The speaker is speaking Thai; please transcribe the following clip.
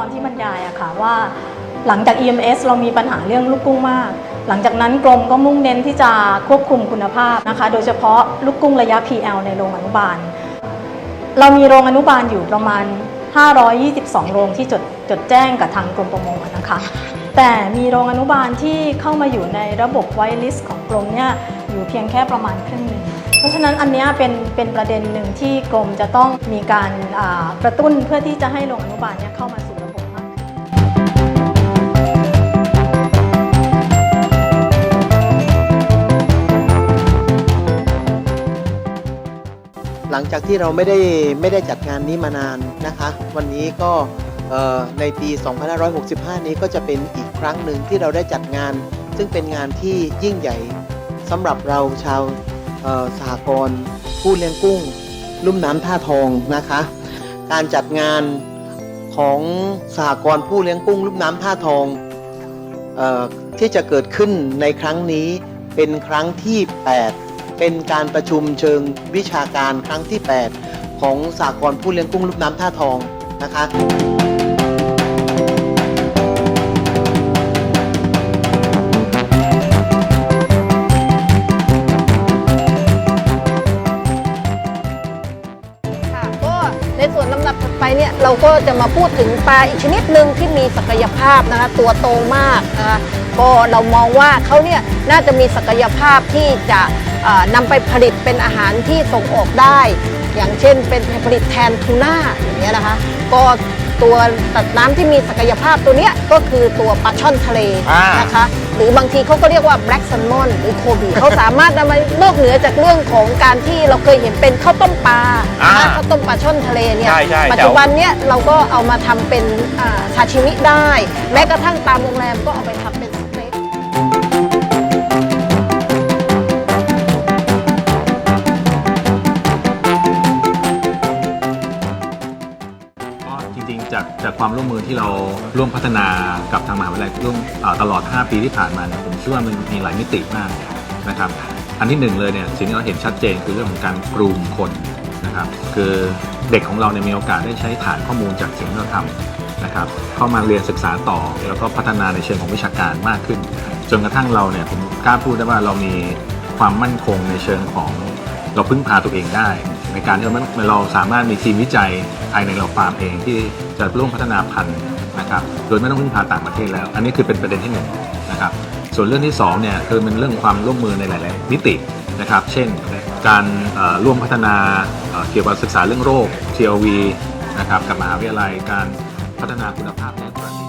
อนที่บรรยายอะค่ะว่า หลังจาก EMS เรามีปัญหาเรื่องลูกกุ้งมาก หลังจากนั้นกรมก็มุ่งเน้นที่จะควบคุมคุณภาพนะคะ โดยเฉพาะลูกกุ้งระยะ PL ในโรงอนุบาล เรามีโรงอนุบาลอยู่ประมาณ 522 โรงที่จดจดแจ้งกับทางกรมประมงนะคะ แต่มีโรงอนุบาลที่เข้ามาอยู่ในระบบไวลิสของกรมเนี่ยอยู่เพียงแค่ประมาณครึ่งหนึ่ง เพราะฉะนั้นอันนี้เป็นเป็นประเด็นหนึ่งที่กรมจะต้องมีการกระตุ้นเพื่อที่จะให้โรงอนุบาลเนี่ยเข้ามาสู่ระบบมากขึ้นหลังจากที่เราไม่ได้ไม่ได้จัดงานนี้มานานนะคะ วันนี้ก็ในปี 2565 นี้ก็จะเป็นอีกครั้งหนึ่งที่เราได้จัดงาน ซึ่งเป็นงานที่ยิ่งใหญ่สำหรับเราชาว สหกรณ์ผู้เลี้ยงกุ้ง ลุ่มน้ำท่าทองนะคะ การจัดงานของสหกรณ์ผู้เลี้ยงกุ้ง ลุ่มน้ำท่าทองออที่จะเกิดขึ้นในครั้งนี้เป็นครั้งที่ 8 เป็นการประชุมเชิงวิชาการครั้งที่ 8 ของสหกรณ์ผู้เลี้ยงกุ้งลุ่มน้ำท่าทองนะคะ เราก็จะมาพูดถึงปลาอีกชนิดหนึ่งที่มีศักยภาพนะคะตัวโตมากนะคะก็เรามองว่าเขาเนี่ยน่าจะมีศักยภาพที่จะนำไปผลิตเป็นอาหารที่ส่งออกได้ อย่างเช่นเป็นผลิตแทนทูน่าอย่างเงี้ยนะคะก็ตัวตัดน้ำที่มีศักยภาพตัวเนี้ยก็คือตัวปลาช่อนทะเลนะคะ หรือบางทีเขาก็เรียกว่า black salmon หรือโคบีเขาสามารถนำมานอกเหนือจากเรื่องของการที่เราเคยเห็นเป็นข้าวต้มปลาอ่านะคะข้าวต้มปลาช่อนทะเลเนี่ยใช่ใช่ปัจจุบันเนี้ยเราก็เอามาทำเป็นอ่าซาชิมิได้ แม้กระทั่งตามโรงแรมก็เอาไปทำ จริงๆ จากจากความร่วมมือที่เราร่วมพัฒนากับทางมหาวิทยาลัยร่วมอ่อตลอด 5 ปีที่ผ่านมาเนี่ยผมเชื่อว่ามันมีหลายมิติมากนะครับอันที่หนึ่งเลยเนี่ยสิ่งที่เราเห็นชัดเจนคือเรื่องของการกรูมคนนะครับคือเด็กของเราเนี่ยมีโอกาสได้ใช้ฐานข้อมูลจากสิ่งที่เราทำนะครับเข้ามาเรียนศึกษาต่อแล้วก็พัฒนาในเชิงของวิชาการมากขึ้น จนกระทั่งเราเนี่ยผมกล้าพูดได้ว่าเรามีความมั่นคงในเชิงของเราพึ่งพาตัวเองได้ ในการที่เราเราสามารถมีทีมวิจัยภายในเราฟาร์มเองที่จะร่วมพัฒนาพันธุ์นะครับโดยไม่ต้องพึ่งพาต่างประเทศแล้ว อันนี้คือเป็นประเด็นที่หนึ่งนะครับส่วนเรื่องที่สองเนี่ยคือมันเรื่องความร่วมมือในหลาย ๆ มิตินะครับ เช่นการร่วมพัฒนาเอ่อเกี่ยวกับศึกษาเรื่องโรค TLV นะครับกับมหาวิทยาลัยการพัฒนาคุณภาพในกรณี